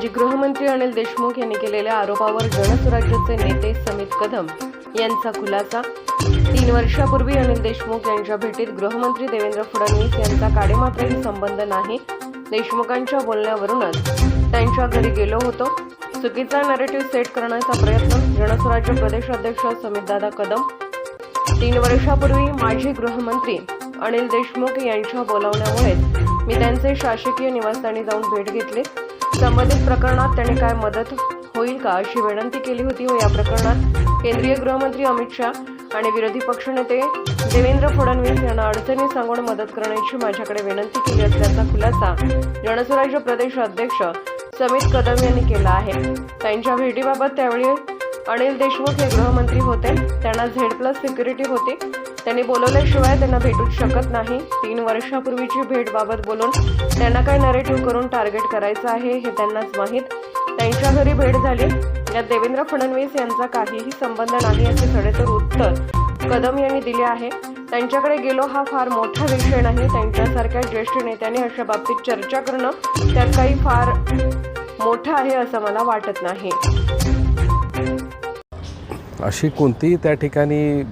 माजी गृहमंत्री अनिल देशमुख यांनी केलेल्या आरोपावर जनसुराज्याचे नेते समित कदम यांचा खुलासा. तीन वर्षापूर्वी अनिल देशमुख यांच्या भेटीत गृहमंत्री देवेंद्र फडणवीस यांचा काडेमात्रही संबंध नाही. देशमुखांच्या बोलण्यावरूनच त्यांच्या घरी गेलो होतो. चुकीचा नॅरेटिव्ह सेट करण्याचा प्रयत्न जनसुराज्य प्रदेशाध्यक्ष समितदादा कदम. तीन वर्षापूर्वी माजी गृहमंत्री अनिल देशमुख यांच्या बोलावण्यामुळेच मी त्यांचे शासकीय निवासस्थानी जाऊन भेट घेतली. संबंधित प्रकरणात त्यांनी काय मदत होईल का अशी विनंती केली होती व या प्रकरणात केंद्रीय गृहमंत्री अमित शाह आणि विरोधी पक्षनेते देवेंद्र फडणवीस यांना अडचणी सांगून मदत करण्याची माझ्याकडे विनंती केली असल्याचा खुलासा जनसुराज्य प्रदेश अध्यक्ष समित कदम यांनी केला आहे. त्यांच्या भेटीबाबत त्यावेळी अनिल देशमुख हे गृहमंत्री होते. त्यांना झेड प्लस सिक्युरिटी होती. त्यांनी बोलवल्याशिवाय त्यांना भेटूच शकत नाही. तीन वर्षापूर्वीची भेट बाबत बोलून त्यांना काय नरेटिव्ह करून टार्गेट करायचं आहे हे त्यांनाच माहीत. त्यांच्या घरी भेट झाली. यात देवेंद्र फडणवीस यांचा काहीही संबंध नाही याचे सडेतोड उत्तर कदम यांनी दिले आहे. त्यांच्याकडे गेलो हा फार मोठा विषय नाही. त्यांच्यासारख्या ज्येष्ठ नेत्यांनी अशा बाबतीत चर्चा करणं त्यात काही फार मोठं आहे असं मला वाटत नाही. अशी कोणतीही त्या ठिकाणी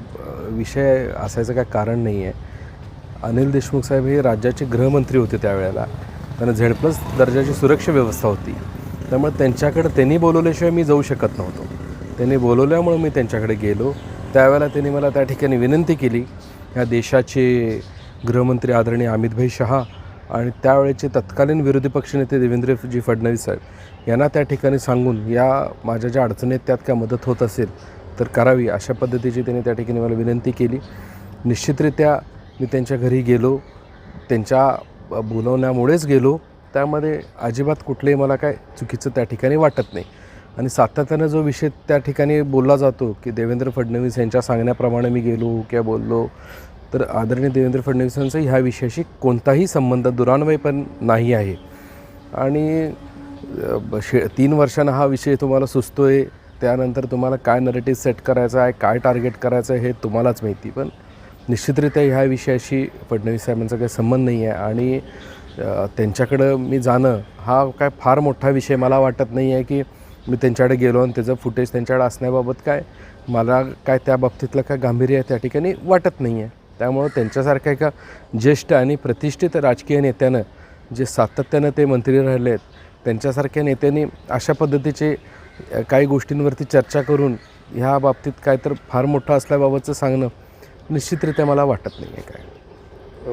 विषय असायचं काय कारण नाही आहे. अनिल देशमुख साहेब हे राज्याचे गृहमंत्री होते त्यावेळेला. त्यांना झेड प्लस दर्जाची सुरक्षा व्यवस्था होती. त्यामुळे त्यांच्याकडे त्यांनी बोलवल्याशिवाय मी जाऊ शकत नव्हतो. त्यांनी बोलवल्यामुळं मी त्यांच्याकडे गेलो. त्यावेळेला त्यांनी मला त्या ठिकाणी विनंती केली ह्या देशाचे गृहमंत्री आदरणीय अमितभाई शहा आणि त्यावेळेचे तत्कालीन विरोधी पक्षनेते देवेंद्रजी फडणवीस साहेब यांना त्या ठिकाणी सांगून या माझ्या ज्या अडचणी आहेत त्यात काय मदत होत असेल तर करावी अशा पद्धतीची त्यांनी त्या ठिकाणी मला विनंती केली. निश्चितरित्या मी त्यांच्या घरी गेलो त्यांच्या बोलवण्यामुळेच गेलो. त्यामध्ये अजिबात कुठलंही मला काय चुकीचं त्या ठिकाणी वाटत नाही. आणि सातत्यानं जो विषय त्या ठिकाणी बोलला जातो की देवेंद्र फडणवीस यांच्या सांगण्याप्रमाणे मी गेलो किंवा बोललो तर आदरणीय देवेंद्र फडणवीसांचा ह्या विषयाशी कोणताही संबंध दुरान्वय पण नाही आहे. आणि ब- शे तीन वर्षांना हा विषय तुम्हाला सुचतो आहे त्यानंतर तुम्हाला काय नरेटिव्ह सेट करायचा आहे काय टार्गेट करायचं आहे हे तुम्हालाच माहिती. पण निश्चितरित्या ह्या विषयाशी फडणवीस साहेबांचा काही संबंध नाही आहे आणि त्यांच्याकडं मी जाणं हा काय फार मोठा विषय मला वाटत नाही आहे की मी त्यांच्याकडे गेलो आणि त्याचं फुटेज त्यांच्याकडे असण्याबाबत काय मला काय त्या बाबतीतलं काय गांभीर्य त्या ठिकाणी वाटत नाही आहे. त्यामुळं त्यांच्यासारख्या एका ज्येष्ठ आणि प्रतिष्ठित राजकीय नेत्यानं जे सातत्यानं ते मंत्री राहिले आहेत त्यांच्यासारख्या नेत्यांनी अशा पद्धतीचे काही गोष्टींवरती चर्चा करून ह्या बाबतीत काय तर फार मोठं असल्याबाबतचं सांगणं निश्चितरित्या मला वाटत नाही आहे काय हो,